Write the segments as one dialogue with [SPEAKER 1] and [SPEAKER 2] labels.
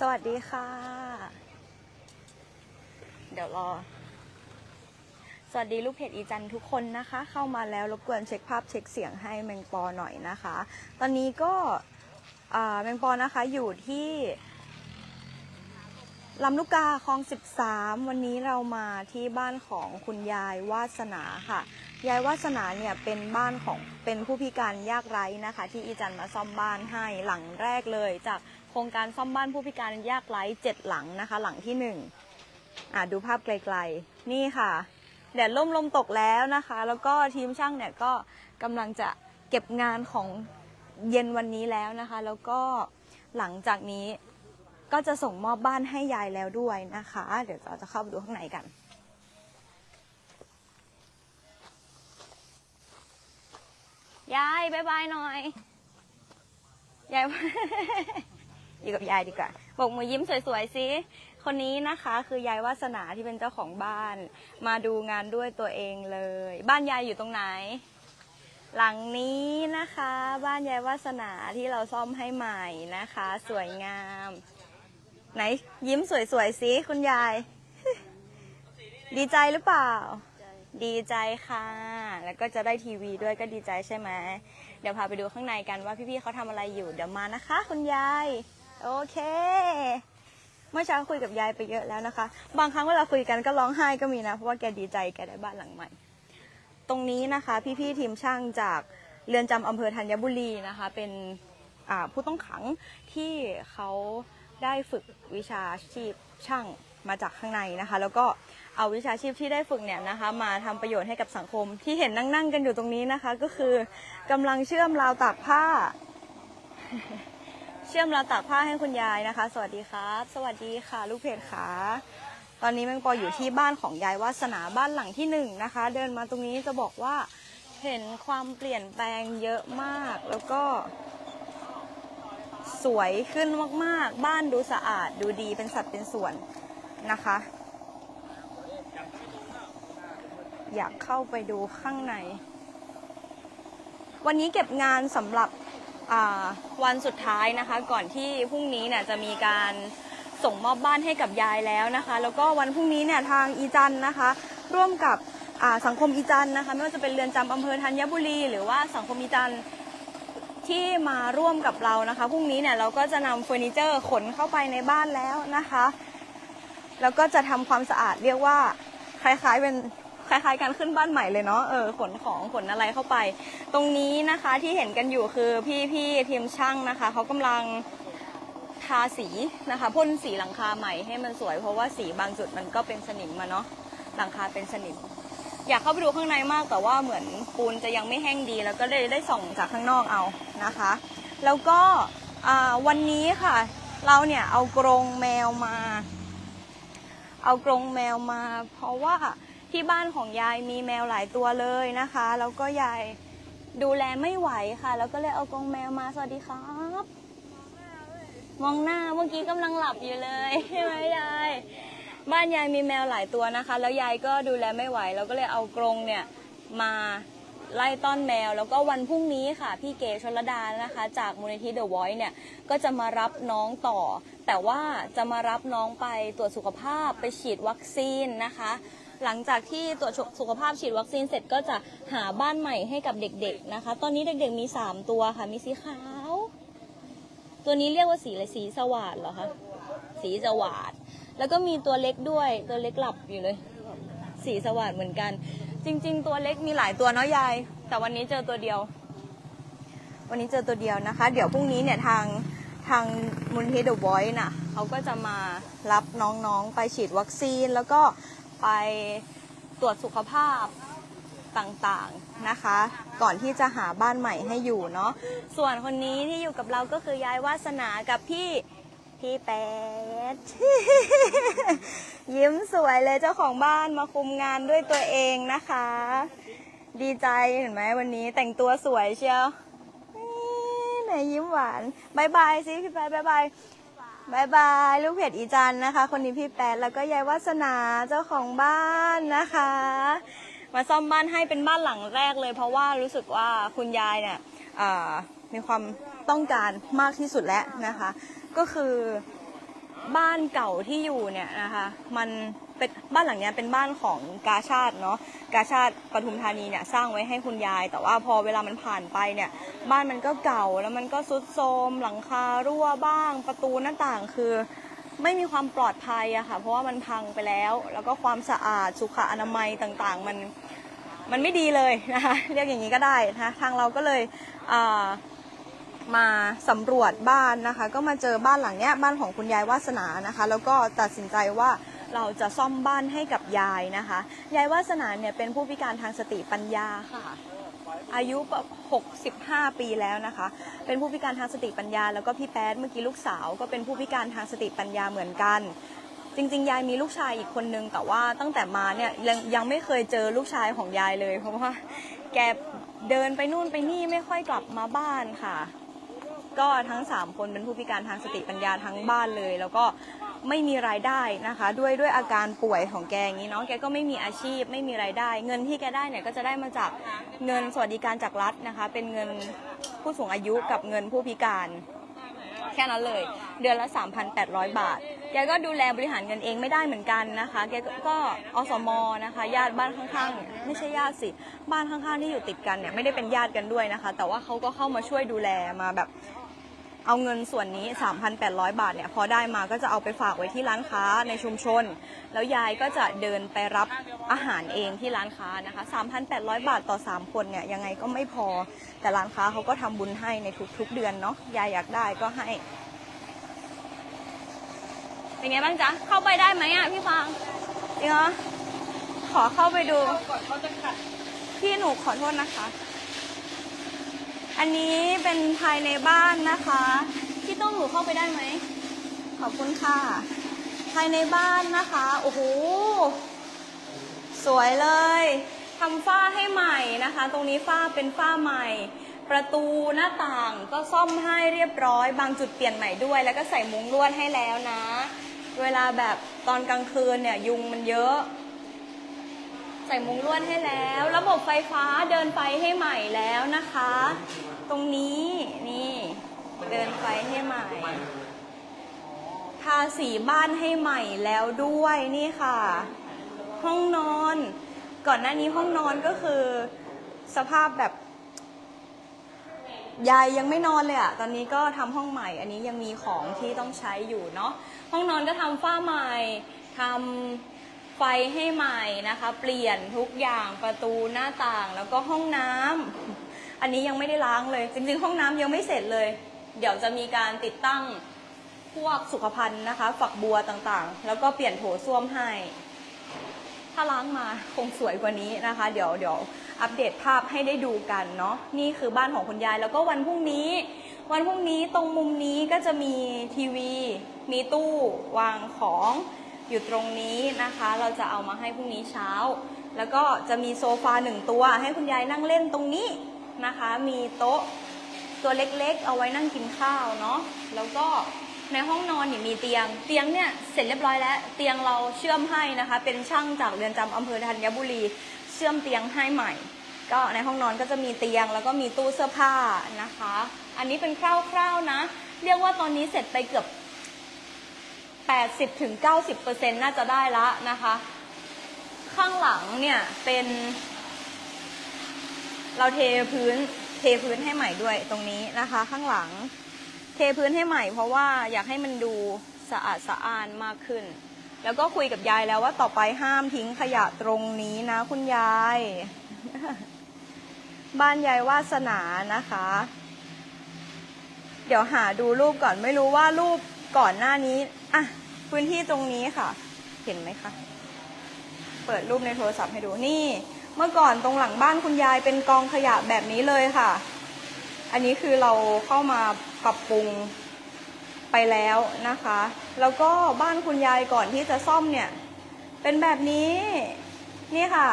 [SPEAKER 1] สวัสดีค่ะ เดี๋ยวรอ สวัสดีลูกเพจอีจันทุกคนนะคะ เข้ามาแล้วรบกวนเช็คภาพเช็คเสียงให้แมงปอหน่อยนะคะ ตอนนี้ก็แมงปอนะคะอยู่ที่ลำลูกกาคลอง 13 วันนี้เรามาที่บ้านของคุณยายวาสนาค่ะ ยายวาสนาเนี่ยเป็นบ้านของเป็นผู้พิการยากไร้นะคะ ที่อีจันมาซ่อมบ้านให้หลังแรกเลยจาก โครงการซ่อมบ้านผู้พิการยากไร้เจ็ดหลังนะคะ หลังที่หนึ่งอะดูภาพไกลๆ นี่ค่ะ แดดล่มลมตกแล้วนะคะ แล้วก็ทีมช่างเนี่ยก็กำลังจะเก็บงานของเย็นวันนี้แล้วนะคะ แล้วก็หลังจากนี้ก็จะส่งมอบบ้านให้ยายแล้วด้วยนะคะ เดี๋ยวเราจะเข้าไปดูข้างในกัน ยายบายบายหน่อย ยาย อยู่กับยายดีกว่าบอกมือยิ้มสวยๆสิคนนี้นะคะคือยายวาสนาที่เป็นเจ้าของบ้าน มาดูงานด้วยตัวเองเลย บ้านยายอยู่ตรงไหน หลังนี้นะคะ บ้านยายวาสนาที่เราซ่อมให้ใหม่นะคะ สวยงาม ไหนยิ้มสวยๆสิคุณยาย ดีใจหรือเปล่า ดีใจค่ะ แล้วก็จะได้ทีวีด้วยก็ดีใจใช่ไหมเดี๋ยวพาไปดูข้างในกันว่าพี่ๆเขาทำอะไรอยู่เดี๋ยวมานะคะ คุณยาย โอเค เมื่อเช้าคุยกับยายไปเยอะแล้วนะคะ บางครั้งเวลาคุยกันก็ร้องไห้ก็มีนะ เพราะว่าแกดีใจแกได้บ้านหลังใหม่ ตรงนี้นะคะ พี่ๆทีมช่างจากเรือนจำอำเภอธัญบุรีนะคะ เป็นผู้ต้องขังที่เขาได้ฝึกวิชาชีพช่างมาจากข้างในนะคะ แล้วก็เอาวิชาชีพที่ได้ฝึกเนี่ยนะคะ มาทำประโยชน์ให้กับสังคมที่เห็นนั่งๆกันอยู่ตรงนี้นะคะ ก็คือกำลังเชื่อมราวตากผ้า เชื่อมราวตากผ้าให้คุณยายนะคะ สวัสดีครับ สวัสดีค่ะ ลูกเพจขาตอนนี้แมงปออยู่ที่บ้านของยายวาสนาบ้านหลังที่หนึ่งนะคะ เดินมาตรงนี้จะบอกว่าเห็นความเปลี่ยนแปลงเยอะมาก แล้วก็ สวยขึ้นมากๆ บ้านดูสะอาดดูดีเป็นสัดเป็นส่วนนะคะ อยากเข้าไปดูข้างใน วันนี้เก็บงานสำหรับ วันสุดท้ายนะคะ ก่อนที่พรุ่งนี้เนี่ยจะมีการส่งมอบบ้านให้กับยายแล้วนะคะ แล้วก็วันพรุ่งนี้เนี่ยทางอีจันนะคะ ร่วมกับสังคมอีจันนะคะไม่ว่าจะเป็นเรือนจำอำเภอธัญบุรี หรือว่าสังคมอีจันที่มาร่วมกับเรานะคะพรุ่งนี้เนี่ยเราก็จะนำเฟอร์นิเจอร์ขนเข้าไปในบ้านแล้วนะคะ แล้วก็จะทำความสะอาดเรียกว่าคล้ายๆเป็น คล้ายๆ การขึ้นบ้านใหม่เลยเนาะเออขนของขนอะไรเข้าไป ตรงนี้นะคะที่เห็นกันอยู่คือพี่ๆทีมช่างนะคะเขากำลังทาสีนะคะพ่นสีหลังคาใหม่ให้มันสวย เพราะว่าสีบางจุดมันก็เป็นสนิมมาเนาะหลังคาเป็นสนิม อยากเข้าไปดูข้างในมากแต่ว่าเหมือนปูนจะยังไม่แห้งดี แล้วก็เลยได้ส่องจากข้างนอกเอานะคะ แล้วก็วันนี้ค่ะ เราเนี่ยเอากรงแมวมา เอากรงแมวมา เพราะว่า ที่บ้านของยายมีแมวหลายตัวเลยนะคะ แล้วก็ยายดูแลไม่ไหวค่ะ แล้วก็เลยเอากรงแมวมาสวัสดีครับ มองหน้าเมื่อกี้กำลังหลับอยู่เลยใช่ไหมยาย บ้านยายมีแมวหลายตัวนะคะ แล้วยายก็ดูแลไม่ไหวเราก็เลยเอากรงเนี่ยมาไล่ต้อนแมว แล้วก็วันพรุ่งนี้ค่ะ พี่เก๋ชลดานะคะ จากมูลนิธิเดอะไวท์เนี่ยก็จะมารับน้องต่อ แต่ว่าจะมารับน้องไปตรวจสุขภาพไปฉีดวัคซีนนะคะ หลังจากที่ตรวจสุขภาพฉีดวัคซีนเสร็จก็จะหาบ้านใหม่ให้กับเด็กๆนะคะ ตอนนี้เด็กๆมี 3 ตัวค่ะ มีสีขาว ตัวนี้เรียกว่าสีอะไรสีสว่าดเหรอคะ สีสว่าดแล้วก็มีตัวเล็กด้วย ตัวเล็กหลับอยู่เลย สีสว่าดเหมือนกัน จริง ๆ ตัวเล็กมีหลายตัวเนาะยาย แต่วันนี้เจอตัวเดียว วันนี้เจอตัวเดียวนะคะ เดี๋ยวพรุ่งนี้เนี่ยทางทางมูลนิธิเดอะไวท์น่ะเขาก็จะมารับน้องๆไปฉีดวัคซีนแล้วก็ ไปตรวจสุขภาพต่างๆนะคะ ก่อนที่จะหาบ้านใหม่ให้อยู่เนาะส่วนคนนี้ที่อยู่กับเราก็คือยายวาสนากับพี่พี่แป๊ดยิ้มสวยเลยเจ้าของบ้านมาคุมงานด้วยตัวเองนะคะ ดีใจเห็นไหมวันนี้แต่งตัวสวยเชียวนี่ไหนยิ้มหวานบายบายสิพี่แป๊ดบายบาย บายบายลูกเพจอีจันนะคะ คนนี้พี่แป๊ดแล้วก็ยายวาสนาเจ้าของบ้านนะคะ มาซ่อมบ้านให้เป็นบ้านหลังแรกเลย เพราะว่ารู้สึกว่าคุณยายเนี่ยมีความต้องการมากที่สุดแล้วนะคะ ก็คือบ้านเก่าที่อยู่เนี่ยนะคะ มัน เป็นบ้านหลังเนี้ยเป็นบ้านของกาชาติเนาะกาชาติปทุมธานีเนี่ยสร้างไว้ให้คุณยาย แต่ว่าพอเวลามันผ่านไปเนี่ยบ้านมันก็เก่าแล้วมันก็ซุดโทรมหลังคารั่วบ้าง ประตูหน้าต่างคือไม่มีความปลอดภัยอะค่ะ เพราะว่ามันพังไปแล้ว แล้วก็ความสะอาดสุขอนามัยต่างๆ มันมันไม่ดีเลยนะคะเรียกอย่างนี้ก็ได้นะทางเราก็เลยมาสำรวจบ้านนะคะ ก็มาเจอบ้านหลังเนี้ยบ้านของคุณยายวาสนานะคะ แล้วก็ตัดสินใจว่า เราจะซ่อมบ้านให้กับยายนะคะ ยายวาสนาเนี่ยเป็นผู้พิการทางสติปัญญาค่ะ อายุแบบ65 ปีแล้วนะคะ เป็นผู้พิการทางสติปัญญา แล้วก็พี่แป๊ดเมื่อกี้ลูกสาว ก็เป็นผู้พิการทางสติปัญญาเหมือนกัน จริง ๆ ยายมีลูกชายอีกคนนึง แต่ว่าตั้งแต่มาเนี่ยยังยังไม่เคยเจอลูกชายของยายเลย เพราะว่าแกเดินไปนู่นไปนี่ไม่ค่อยกลับมาบ้านค่ะ ก็ทั้ง 3 คนเป็นผู้พิการทางสติปัญญาทั้งบ้านเลย แล้วก็ ไม่มีรายได้นะคะ ด้วยด้วยอาการป่วยของแกอย่างนี้เนาะแกก็ไม่มีอาชีพไม่มีรายได้ เงินที่แกได้เนี่ยก็จะได้มาจากเงินสวัสดิการจากรัฐนะคะ เป็นเงินผู้สูงอายุกับเงินผู้พิการแค่นั้นเลย เดือนละ 3,800 บาท แกก็ดูแลบริหารเงินเองไม่ได้เหมือนกันนะคะ แกก็อสมนะคะญาติบ้านข้างๆ ไม่ใช่ญาติสิ บ้านข้างๆที่อยู่ติดกันเนี่ยไม่ได้เป็นญาติกันด้วยนะคะ แต่ว่าเขาก็เข้ามาช่วยดูแลมาแบบ เอาเงินส่วนนี้ 3,800 บาทเนี่ยพอได้มาก็จะเอาไปฝากไว้ที่ร้านค้าในชุมชน แล้วยายก็จะเดินไปรับอาหารเองที่ร้านค้านะคะ 3,800 บาทต่อ 3 คนเนี่ยยังไงก็ไม่พอ แต่ร้านค้าเขาก็ทำบุญให้ในทุกๆเดือนเนาะยายอยากได้ก็ให้ เป็นไงบ้างจ๊ะ เข้าไปได้ไหมอะพี่ฟางจริงเหรอขอเข้าไปดู พี่หนูขอโทษนะคะ อันนี้เป็นภายในบ้านนะคะพี่ต้องหนูเข้าไปได้ไหม ขอบคุณค่ะ ภายในบ้านนะคะ โอ้โห สวยเลยทำฝ้าให้ใหม่นะคะ ตรงนี้ฝ้าเป็นฝ้าใหม่ ประตูหน้าต่างก็ซ่อมให้เรียบร้อย บางจุดเปลี่ยนใหม่ด้วย แล้วก็ใส่มุ้งลวดให้แล้วนะ เวลาแบบตอนกลางคืนเนี่ยยุงมันเยอะ ใส่มุ้งลวดให้แล้ว ระบบไฟฟ้าเดินไฟให้ใหม่แล้วนะคะ ตรงนี้นี่เดินไฟให้ใหม่ ทาสีบ้านให้ใหม่แล้วด้วยนี่ค่ะ ห้องนอน ก่อนหน้านี้ห้องนอนก็คือ สภาพแบบยายยังไม่นอนเลยอะตอนนี้ก็ทำห้องใหม่ อันนี้ยังมีของที่ต้องใช้อยู่เนาะ ห้องนอนก็ทำฝ้าใหม่ทำ ไฟให้ใหม่นะคะ เปลี่ยนทุกอย่างประตูหน้าต่างแล้วก็ห้องน้ำอันนี้ยังไม่ได้ล้างเลย จริงๆ ห้องน้ำยังไม่เสร็จเลย เดี๋ยวจะมีการติดตั้งพวกสุขภัณฑ์นะคะ ฝักบัวต่างๆ แล้วก็เปลี่ยนโถส้วมให้ ถ้าล้างมาคงสวยกว่านี้นะคะ เดี๋ยวเดี๋ยวอัปเดตภาพให้ได้ดูกันเนาะนี่คือบ้านของคุณยายแล้วก็วันพรุ่งนี้ วันพรุ่งนี้ตรงมุมนี้ก็จะมีทีวี มีตู้วางของ อยู่ตรงนี้นะคะ เราจะเอามาให้พรุ่งนี้เช้า แล้วก็จะมีโซฟาหนึ่งตัว ให้คุณยายนั่งเล่นตรงนี้นะคะ มีโต๊ะตัวเล็กๆ เอาไว้นั่งกินข้าวเนาะแล้วก็ในห้องนอนเนี่ยมีเตียง เตียงเนี่ยเสร็จเรียบร้อยแล้ว เตียงเราเชื่อมให้นะคะ เป็นช่างจากเรือนจำอำเภอธัญบุรี เชื่อมเตียงให้ใหม่ ก็ในห้องนอนก็จะมีเตียงแล้วก็มีตู้เสื้อผ้านะคะ อันนี้เป็นคร่าวๆนะ เรียกว่าตอนนี้เสร็จไปเกือบ 80-90%ถึง90%น่าจะได้ละนะคะ ข้างหลังเนี่ยเป็น เราเทพื้นเทพื้นให้ใหม่ด้วยตรงนี้นะคะ ข้างหลัง เทพื้นให้ใหม่ เพราะว่าอยากให้มันดูสะอาดสะอ้านมากขึ้น แล้วก็คุยกับยายแล้วว่าต่อไปห้ามทิ้งขยะตรงนี้นะ คุณยาย บ้านยายวาสนานะคะ เดี๋ยวหาดูรูปก่อนไม่รู้ว่ารูปก่อนหน้านี้ อะพื้นที่ตรงนี้ค่ะ เห็นไหมคะ เปิดรูปในโทรศัพท์ให้ดูนี่ เมื่อก่อนตรงหลังบ้านคุณยายเป็นกองขยะแบบนี้เลยค่ะ อันนี้คือเราเข้ามาปรับปรุงไปแล้วนะคะ แล้วก็บ้านคุณยายก่อนที่จะซ่อมเนี่ย เป็นแบบนี้ นี่ค่ะ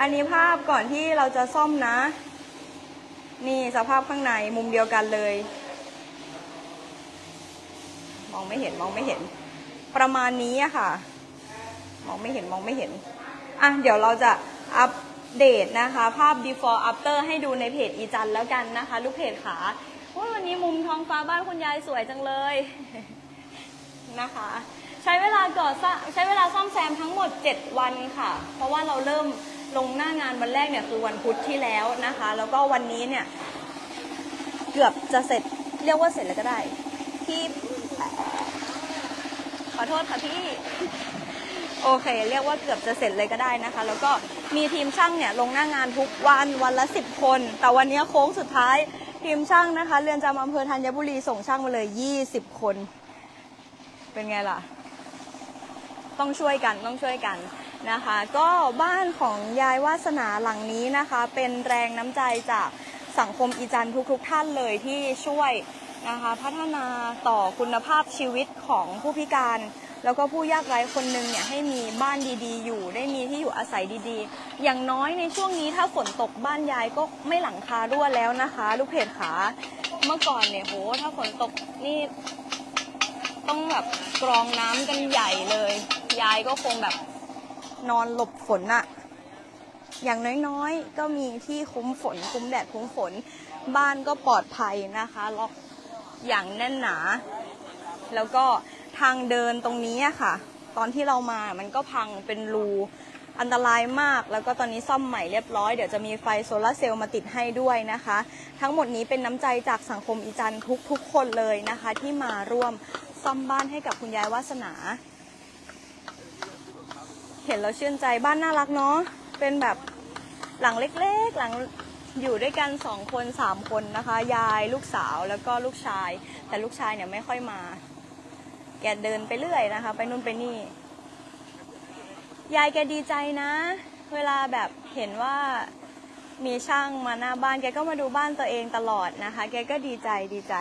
[SPEAKER 1] อันนี้ภาพก่อนที่เราจะซ่อมนะ นี่สภาพข้างในมุมเดียวกันเลย องไม่เห็นมองไม่เห็น ประมาณนี้อะค่ะ มองไม่เห็นมองไม่เห็นอะเดี๋ยวเราจะอัปเดตนะคะ ภาพ before after ให้ดูในเพจอีจันแล้วกันนะคะ ลูกเพจขาวันนี้มุมท้องฟ้าบ้านคุณยายสวยจังเลยนะคะ ใช้เวลาก่อสร้างใช้เวลาซ่อมแซมทั้งหมด 7 วันค่ะ เพราะว่าเราเริ่มลงหน้างานวันแรกเนี่ยคือวันพุธที่แล้วนะคะ แล้วก็วันนี้เนี่ย เกือบจะเสร็จเรียกว่าเสร็จแล้วก็ได้ ที่ ขอโทษค่ะพี่ โอเค เรียกว่าเกือบจะเสร็จเลยก็ได้นะคะ แล้วก็มีทีมช่างเนี่ยลงหน้างานทุกวันวันละสิบคน แต่วันนี้โค้งสุดท้ายทีมช่างนะคะ เรือนจำอำเภอธัญบุรีส่งช่างมาเลยยี่สิบคน เป็นไงล่ะ ต้องช่วยกันต้องช่วยกันนะคะ ก็บ้านของยายวาสนาหลังนี้นะคะ เป็นแรงน้ำใจจากสังคมอีจันทุกๆทท่านเลยที่ช่วย นะคะพัฒนาต่อคุณภาพชีวิตของผู้พิการ แล้วก็ผู้ยากไร้คนหนึ่งเนี่ยให้มีบ้านดีๆ อยู่ ได้มีที่อยู่อาศัยดีๆ อย่างน้อยในช่วงนี้ถ้าฝนตกบ้านยายก็ไม่หลังคารั่วแล้วนะคะ ลูกเพจขาเมื่อก่อนเนี่ยโหถ้าฝนตกนี่ต้องแบบกรองน้ำกันใหญ่เลย ยายก็คงแบบนอนหลบฝนอะอย่างน้อยๆ ก็มีที่คุ้มฝน คุ้มแดดคุ้มฝน บ้านก็ปลอดภัยนะคะล็อก อย่างแน่นหนา แล้วก็ทางเดินตรงนี้ค่ะ ตอนที่เรามามันก็พังเป็นรูอันตรายมาก แล้วก็ตอนนี้ซ่อมใหม่เรียบร้อย เดี๋ยวจะมีไฟโซลาเซลล์มาติดให้ด้วยนะคะ ทั้งหมดนี้เป็นน้ำใจจากสังคมอีจันทร์ทุกๆคนเลยนะคะ ที่มาร่วมซ่อมบ้านให้กับคุณยายวาสนา เห็นแล้วชื่นใจบ้านน่ารักเนาะเป็นแบบหลังเล็กๆ หลัง อยู่ด้วยกันสองคนสามคนนะคะ ยายลูกสาวแล้วก็ลูกชาย แต่ลูกชายเนี่ยไม่ค่อยมา แกเดินไปเรื่อยนะคะ ไปนู่นไปนี่ ยายแกดีใจนะ เวลาแบบเห็นว่ามีช่างมาหน้าบ้านแกก็มาดูบ้านตัวเองตลอดนะคะ แกก็ดีใจดีใจ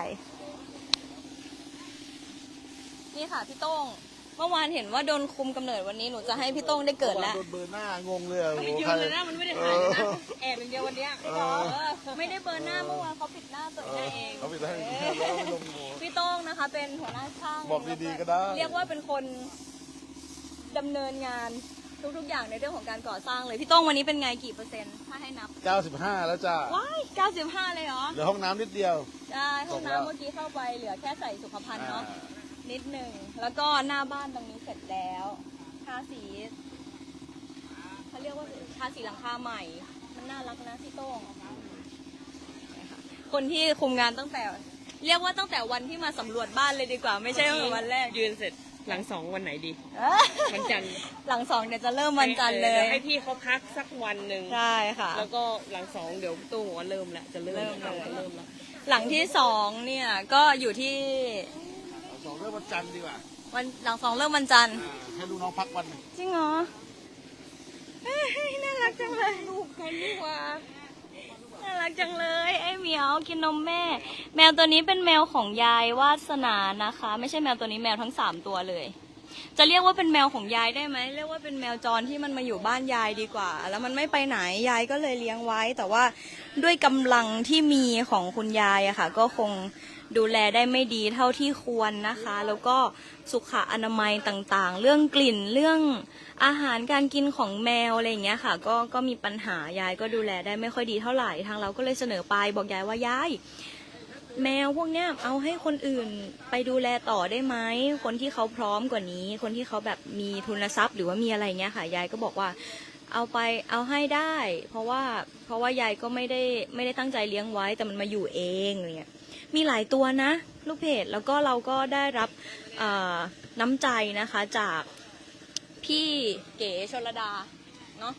[SPEAKER 1] นี่ค่ะพี่โต้ง มื่อวานเห็นว่าโดนคุมกำเนิดวันนี้หนูจะให้พี่โต้งได้เกิดแล้ว
[SPEAKER 2] โดนเบอร์หน้างงเลยอะโอ้โห
[SPEAKER 3] ยื
[SPEAKER 2] ใคร
[SPEAKER 3] นเลยนะมันไม่ได้ถ่ายเลยนะแอบอย่างเดียววันเนี้ย
[SPEAKER 2] เออ
[SPEAKER 1] เออไม่ได้เบอร์หน้าเมื่อวานเขาปิดหน้าตัว
[SPEAKER 2] เอ
[SPEAKER 1] เอ
[SPEAKER 2] องเขาไปได้แล้วไม่ลงโม
[SPEAKER 1] พี่โต้งนะคะ เป็นหัวหน้าช่าง
[SPEAKER 2] บอกดีๆก็ได้
[SPEAKER 1] เรียกว่าเป็นคนดำเนินงานทุกๆอย่างในเรื่องของการก่อสร้างเลยพี่โต้งวันนี้เป็นไงกี่เปอร์เซ็นต์ถ้าให้นับ
[SPEAKER 2] 95 แล้วจ้า
[SPEAKER 1] ว้าย95 เลยเหรอ
[SPEAKER 2] เหลือห้องน้ำนิดเดียว
[SPEAKER 1] ได้ห้อง
[SPEAKER 2] จบแล้ว
[SPEAKER 1] น้ำเมื่อกี้เข้าไปเหลือแค่ใส่สุขภัณฑ์
[SPEAKER 2] อ่า
[SPEAKER 1] เนาะนิ ดหนึ่ง แล้วก็หน้าบ้านตรงนี้เสร็จแล้วทาสีเขาเรียกว่าทาสีหลังคาใหม่ มันน่ารักนะพี่โต้งคนที่คุมงานตั้งแต่ เรียกว่าตั้งแต่วันที่มาสำรวจบ้านเลยดีกว่า ไม่ใช่ตั้งแต่วันแรก
[SPEAKER 3] ยืนเสร็จหลังสองวันไหนดี
[SPEAKER 1] เอ้ย
[SPEAKER 3] วันจันทร์
[SPEAKER 1] หลังสองเดี๋ยวจะเริ่มวันจันทร์เล
[SPEAKER 3] ดี๋
[SPEAKER 1] ย
[SPEAKER 3] วให้พี่เขาพักสักวันหนึ่ง
[SPEAKER 1] ใช่ค่ะ
[SPEAKER 3] แล้วก็หลังสองเดี๋ยวตู้หัวเริ่มแล้วจะเริ่ม
[SPEAKER 1] เริ่มเลย
[SPEAKER 3] จะเริ่มแล้ว
[SPEAKER 1] หลังที่สองเนี่ยก็อยู่ที่
[SPEAKER 2] สองเรื่องวันจันทร์ดีกว่า
[SPEAKER 1] วันหลังสองเริ่มวันจันทร์
[SPEAKER 2] อ่าให้ลูกน้องพักวันหนึ่ง
[SPEAKER 1] จริงเหรอเฮ้ยน่ารักจังเลย
[SPEAKER 3] ลูกกันนี่ว่า
[SPEAKER 1] น่ารักจังเลย ไอ้เหมียวกินนมแม่ แมวตัวนี้เป็นแมวของยายวาสนานะคะ ไม่ใช่แมวตัวนี้แมวทั้งสามตัวเลย จะเรียกว่าเป็นแมวของยายได้ไหมเรียกว่าเป็นแมวจรที่มันมาอยู่บ้านยายดีกว่า แล้วมันไม่ไปไหนยายก็เลยเลี้ยงไว้ แต่ว่าด้วยกำลังที่มีของคุณยายอะค่ะ ก็คง ดูแลได้ไม่ดีเท่าที่ควรนะคะ แล้วก็สุขอนามัยต่างๆ เรื่องกลิ่นเรื่องอาหารการกินของแมวอะไรอย่างเงี้ยค่ะ ก็ก็มีปัญหายายก็ดูแลได้ไม่ค่อยดีเท่าไหร่ทางเราก็เลยเสนอไปบอกยายว่ายายแมวพวกเนี้ยเอาให้คนอื่นไปดูแลต่อได้ไหมคนที่เขาพร้อมกว่านี้ คนที่เขาแบบมีทุนทรัพย์หรือว่ามีอะไรเงี้ยค่ะยายก็บอกว่า เอาไปเอาให้ได้ เพราะว่าเพราะว่ายายก็ไม่ได้ไม่ได้ตั้งใจเลี้ยงไว้แต่มันมาอยู่เองอะไรเงี้ยมีหลายตัวนะลูกเพจแล้วก็เราก็ได้รับน้ำใจนะคะจากพี่เก๋ชลดาเนาะ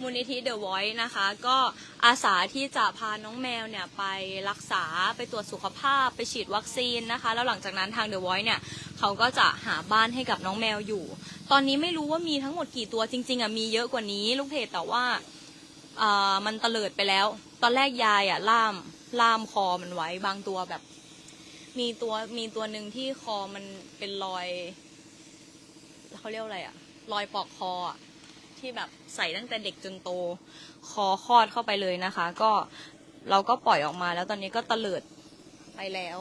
[SPEAKER 1] มูลนิธิเดอะ Voice นะคะ ก็อาสาที่จะพาน้องแมวเนี่ยไปรักษาไปตรวจสุขภาพไปฉีดวัคซีนนะคะ แล้วหลังจากนั้นทางเดอะ Voice เนี่ยเขาก็จะหาบ้านให้กับน้องแมวอยู่ ตอนนี้ไม่รู้ว่ามีทั้งหมดกี่ตัวจริง ๆอะมีเยอะกว่านี้ ลูกเพจแต่ว่าเอ่อมันเตลิดไปแล้ว ตอนแรกยายอะล่ามล่ามคอมันไว้บางตัวแบบ มีตัวมีตัวหนึ่งที่คอมันเป็นรอยเขาเรียกอะไรอะ รอยปอกคออะที่แบบใส่ตั้งแต่เด็กจนโต คอคลอดเข้าไปเลยนะคะ ก็เราก็ปล่อยออกมาแล้วตอนนี้ก็เตลิดไปแล้ว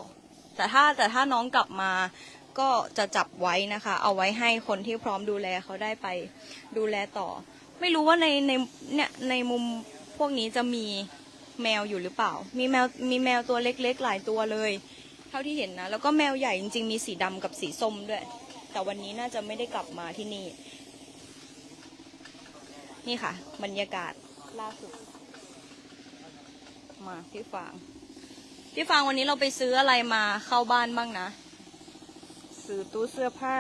[SPEAKER 1] แต่ถ้าแต่ถ้าน้องกลับมา ก็จะจับไว้นะคะ เอาไว้ให้คนที่พร้อมดูแลเขาได้ไปดูแลต่อ ไม่รู้ว่าในในเนี่ยในมุมพวกนี้จะมีแมวอยู่หรือเปล่า มีแมวมีแมวตัวเล็กๆ หลายตัวเลย เท่าที่เห็นนะ แล้วก็แมวใหญ่จริงๆ มีสีดำกับสีส้มด้วย แต่วันนี้น่าจะไม่ได้กลับมาที่นี่ นี่ค่ะ บรรยากาศล่าสุด มาพี่ฟาง พี่ฟางวันนี้เราไปซื้ออะไรมาเข้าบ้านบ้างนะ
[SPEAKER 3] ซื้อตู้เสื้อผ้า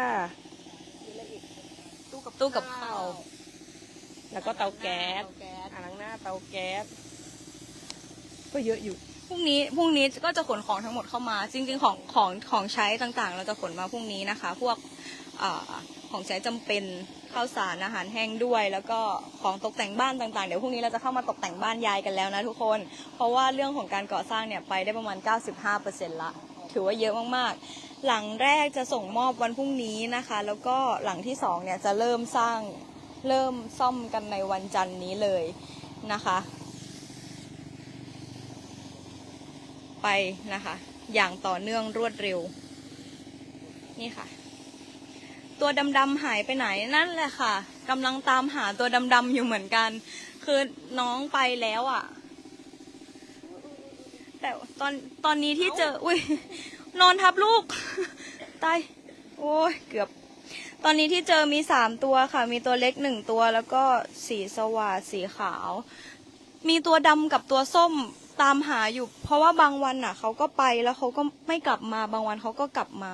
[SPEAKER 1] ตู้กับตู้กับข้าว
[SPEAKER 3] แล้วก็เตาแก๊สอ่างล้างหน้าเตาแก๊ส ก็เยอะอยู่
[SPEAKER 1] พรุ่งนี้ พรุ่งนี้ก็จะขนของทั้งหมดเข้ามา จริง ๆ ของของของใช้ต่างๆ เราจะขนมาพรุ่งนี้นะคะ พวกอาของใช้จำเป็นข้าวสารอาหารแห้งด้วย แล้วก็ของตกแต่งบ้านต่างๆ เดี๋ยวพรุ่งนี้เราจะเข้ามาตกแต่งบ้านยายกันแล้วนะทุกคน เพราะว่าเรื่องของการก่อสร้างเนี่ยไปได้ประมาณ 95%ละ ถือว่าเยอะมากๆ หลังแรกจะส่งมอบวันพรุ่งนี้นะคะ แล้วก็หลังที่สองเนี่ยจะเริ่มสร้างเริ่มซ่อมกันในวันจันทร์นี้เลยนะคะ ไปนะคะ อย่างต่อเนื่องรวดเร็ว นี่ค่ะ ตัวดำๆหายไปไหนนั่นแหละค่ะกำลังตามหาตัวดำๆอยู่เหมือนกัน คือน้องไปแล้วอะ่ะ แต่ตอนตอนนี้ที่เจอ อุ้ย นอนทับลูก ตาย โอ้ยเกือบ ตอนนี้ที่เจอมีสามตัวค่ะ มีตัวเล็กหนึ่งตัวแล้วก็สีสว่างสีขาว มีตัวดำกับตัวส้มตามหาอยู่ เพราะว่าบางวันน่ะเขาก็ไปแล้วเขาก็ไม่กลับมา บางวันเขาก็กลับมา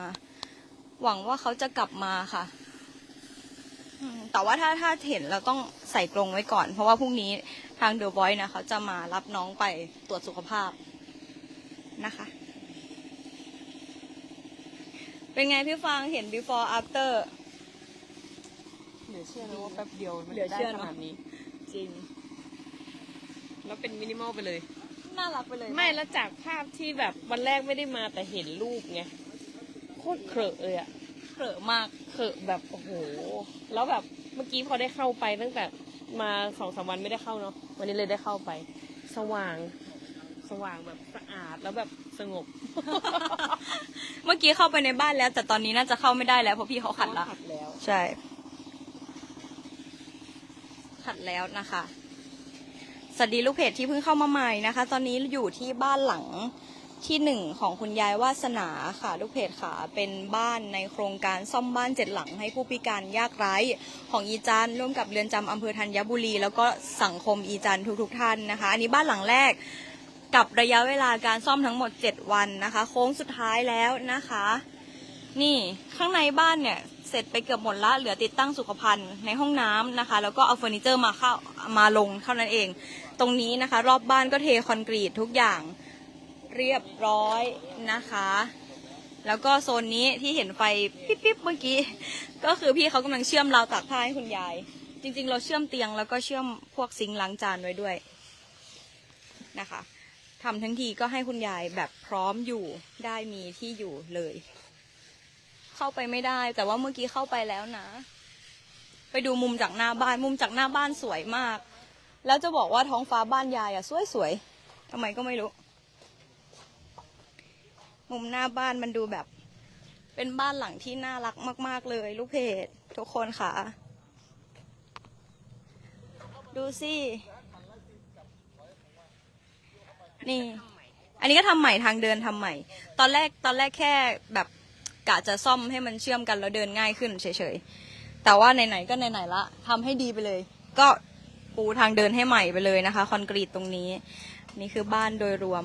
[SPEAKER 1] หวังว่าเขาจะกลับมาค่ะอืมแต่ว่าถ้าถ้าเห็นเราต้องใส่กรงไว้ก่อน เพราะว่าพรุ่งนี้ทางเดอะบอยนะเขาจะมารับน้องไปตรวจสุขภาพนะคะ เป็นไงพี่ฟางเห็น before after
[SPEAKER 3] เหลือเชื่อนะว่าแป๊บเดียวมัน
[SPEAKER 1] เหลือ
[SPEAKER 3] ได้
[SPEAKER 1] เชื่อ
[SPEAKER 3] ข
[SPEAKER 1] เนอะ
[SPEAKER 3] นาดนี้
[SPEAKER 1] จริง
[SPEAKER 3] แล้วเป็นมินิมอลไปเลย
[SPEAKER 1] น่ารักไปเลย
[SPEAKER 3] ไม่แล้วจากภาพที่แบบวันแรกไม่ได้มาแต่เห็นรูปไงโคตรเครอะเลยอะ
[SPEAKER 1] เขอะมาก
[SPEAKER 3] เครอะแบบโอ้โห แล้วแบบเมื่อกี้พอได้เข้าไปตั้งแต่มาสองสามวันไม่ได้เข้าเนาะวันนี้เลยได้เข้าไป สว่าง สว่างแบบสะอาดแล้วแบบ สงบ
[SPEAKER 1] เมื่อกี้เข้าไปในบ้านแล้ว แต่ตอนนี้น่าจะเข้าไม่ได้แล้วเพราะพี่เขาขัดละ
[SPEAKER 3] ขัดแล้ว
[SPEAKER 1] ใช่ ขัดแล้วนะคะ สวัสดีลูกเพจที่เพิ่งเข้ามาใหม่นะคะ ตอนนี้อยู่ที่บ้านหลังที่หนึ่งของคุณยายวาสนาค่ะ ลูกเพจค่ะ เป็นบ้านในโครงการซ่อมบ้านเจ็ดหลังให้ผู้พิการยากไร้ของอีจันร่วมกับเรือนจำอำเภอธัญบุรี แล้วก็สังคมอีจันทุกๆทท่านนะคะ อันนี้บ้านหลังแรก กับระยะเวลาการซ่อมทั้งหมด 7 วันนะคะ โค้งสุดท้ายแล้วนะคะ นี่ข้างในบ้านเนี่ยเสร็จไปเกือบหมดละเหลือติดตั้งสุขภัณฑ์ในห้องน้ำนะคะ แล้วก็เอาเฟอร์นิเจอร์มาเข้ามาลงเท่านั้นเอง ตรงนี้นะคะ รอบบ้านก็เทคอนกรีตทุกอย่างเรียบร้อยนะคะ แล้วก็โซนนี้ที่เห็นไฟปิ๊บๆเมื่อกี้ ก็คือพี่เขากำลังเชื่อมราวตากผ้าให้คุณยาย จริง ๆ เราเชื่อมเตียงแล้วก็เชื่อมพวกซิงค์ล้างจานไว้ด้วยนะคะ ทำทั้งทีก็ให้คุณยายแบบพร้อมอยู่ได้มีที่อยู่เลย เข้าไปไม่ได้ แต่ว่าเมื่อกี้เข้าไปแล้วนะ ไปดูมุมจากหน้าบ้านมุมจากหน้าบ้านสวยมาก แล้วจะบอกว่าท้องฟ้าบ้านยายอะสวยสวยทำไมก็ไม่รู้ มุมหน้าบ้านมันดูแบบ เป็นบ้านหลังที่น่ารักมาก ๆ เลย ลูกเพจทุกคนค่ะ ดูสิ นี่ อันนี้ก็ทำใหม่ทางเดินทำใหม่ ตอนแรกตอนแรกแค่แบบกะจะซ่อมให้มันเชื่อมกันแล้วเดินง่ายขึ้นเฉยๆ แต่ว่าไหนๆก็ไหนๆละทำให้ดีไปเลย ก็ปูทางเดินให้ใหม่ไปเลยนะคะ คอนกรีตตรงนี้ นี่คือบ้านโดยรวม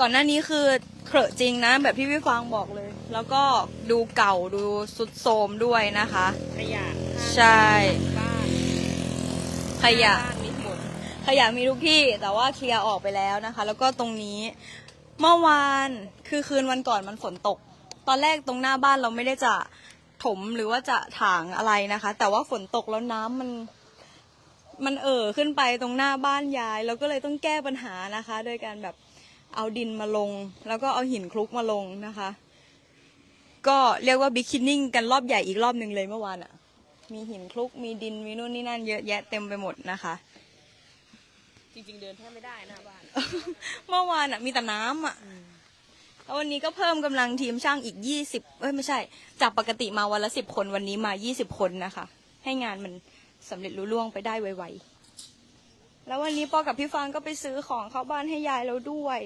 [SPEAKER 1] ก่อนหน้านี้คือเครอะจริงนะ แบบที่พี่ฟางบอกเลย แล้วก็ดูเก่าดูสุดโทรมด้วยนะคะ
[SPEAKER 3] ขยะ
[SPEAKER 1] ใช่
[SPEAKER 3] บ้าน
[SPEAKER 1] ขยะ
[SPEAKER 3] บ้านมีหมด
[SPEAKER 1] ข ยะมีทุกที่แต่ว่าเคลียร์ออกไปแล้วนะคะ แล้วก็ตรงนี้เมื่อวานคือคืนวันก่อนมันฝนตก ตอนแรกตรงหน้าบ้านเราไม่ได้จะถมหรือว่าจะถางอะไรนะคะ แต่ว่าฝนตกแล้วน้ำมันมันเอ่อขึ้นไปตรงหน้าบ้านยายเราก็เลยต้องแก้ปัญหานะคะ โดยการแบบเอาดินมาลง แล้วก็เอาหินคลุกมาลงนะคะ ก็เรียกว่าบิ๊กคินนิ่งกันรอบใหญ่อีกรอบหนึ่งเลยเมื่อวานอะ่ะ มีหินคลุกมีดินมีนู่นนี่นั่นเยอะแยะเต็มไปหมดนะคะ
[SPEAKER 3] จริง ๆ เดินแทบไม่ได้หน้าบ้าน
[SPEAKER 1] เมื่อวานอะมีแต่น้ำอะแล้ววันนี้ก็เพิ่มกำลังทีมช่างอีกยี่สิบเอ้ยไม่ใช่ จากปกติมาวันละสิบคนวันนี้มายี่สิบคนนะคะ ให้งานมันสำเร็จลุล่วงไปได้ไวๆ แล้ววันนี้ปอกับพี่ฟางก็ไปซื้อของเข้าบ้านให้ยายแล้วด้วย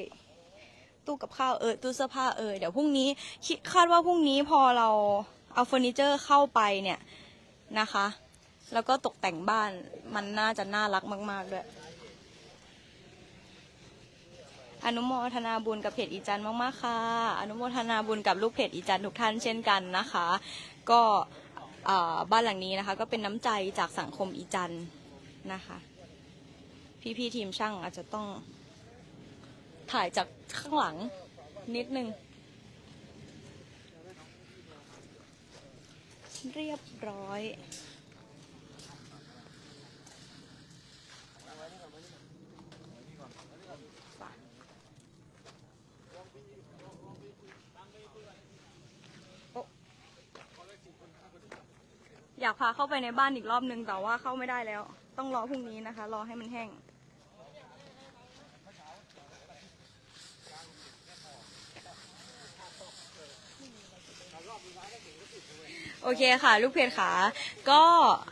[SPEAKER 1] ตู้กับข้าวเออตู้เสื้อผ้าเออเดี๋ยวพรุ่งนี้คิดคาดว่าพรุ่งนี้พอเราเอาเฟอร์นิเจอร์เข้าไปเนี่ยนะคะ แล้วก็ตกแต่งบ้านมันน่าจะน่ารักมากๆด้วย อนุโมทนาบุญกับเพจอีจันมากๆค่ะ อนุโมทนาบุญกับลูกเพจอีจันทุกท่านเช่นกันนะคะ ก็บ้านหลังนี้นะคะ ก็เป็นน้ำใจจากสังคมอีจันนะคะ พี่ๆทีมช่างอาจจะต้องถ่ายจากข้างหลังนิดนึง เรียบร้อย อยากพาเข้าไปในบ้านอีกรอบนึงแต่ว่าเข้าไม่ได้แล้ว ต้องรอพรุ่งนี้นะคะ รอให้มันแห้งโอเคค่ะ ลูกเพจค่ะก็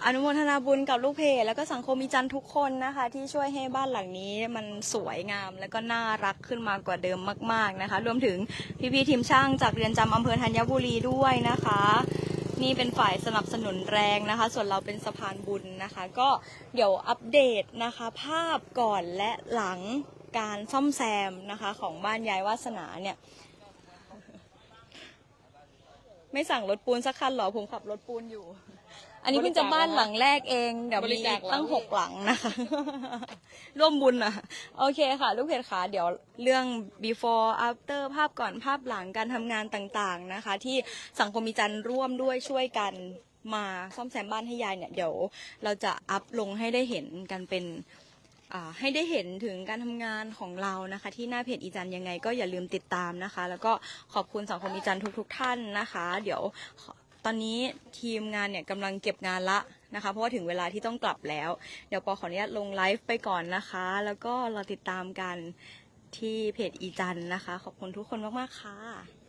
[SPEAKER 1] อนุโมทนาบุญกับลูกเพจแล้วก็สังคมมีจันทร์ทุกคนนะคะ ที่ช่วยให้บ้านหลังนี้มันสวยงาม แล้วก็น่ารักขึ้นมากว่าเดิมมาก ๆนะคะ รวมถึงพี่ๆทีมช่างจากเรือนจำอำเภอธัญบุรีด้วยนะคะ นี่เป็นฝ่ายสนับสนุนแรงนะคะ ส่วนเราเป็นสะพานบุญนะคะ ก็เดี๋ยวอัปเดตนะคะ ภาพก่อนและหลังการซ่อมแซมนะคะ ของบ้านยายวาสนาเนี่ย ไม่สั่งรถปูนสักคันหรอผมขับรถปูนอยู่ อันนี้เพิ่งจะบ้านหลังแรกเอง เดี๋ยวมีตั้งหกหลังนะคะ ร่วมบุญนะโอเคค่ะ ลูกเพจค่ะเดี๋ยวเรื่อง before after ภาพก่อนภาพหลังการทำงานต่างๆนะคะ ที่สังคมมีจันทร์ร่วมด้วยช่วยกันมาซ่อมแซมบ้านให้ยายเนี่ย เดี๋ยวเราจะอัพลงให้ได้เห็นกันเป็นอ่าให้ได้เห็นถึงการทำงานของเรานะคะ ที่หน้าเพจอีจันยังไงก็อย่าลืมติดตามนะคะ แล้วก็ขอบคุณสังคมอีจันทุก ๆทท่านนะคะ เดี๋ยวขอ ตอนนี้ทีมงานเนี่ยกำลังเก็บงานละนะคะ เพราะว่าถึงเวลาที่ต้องกลับแล้ว เดี๋ยวปอขออนุญาตลงไลฟ์ไปก่อนนะคะ แล้วก็เราติดตามกันที่เพจอีจันนะคะ ขอบคุณทุกคนมาก ๆ ค่ะ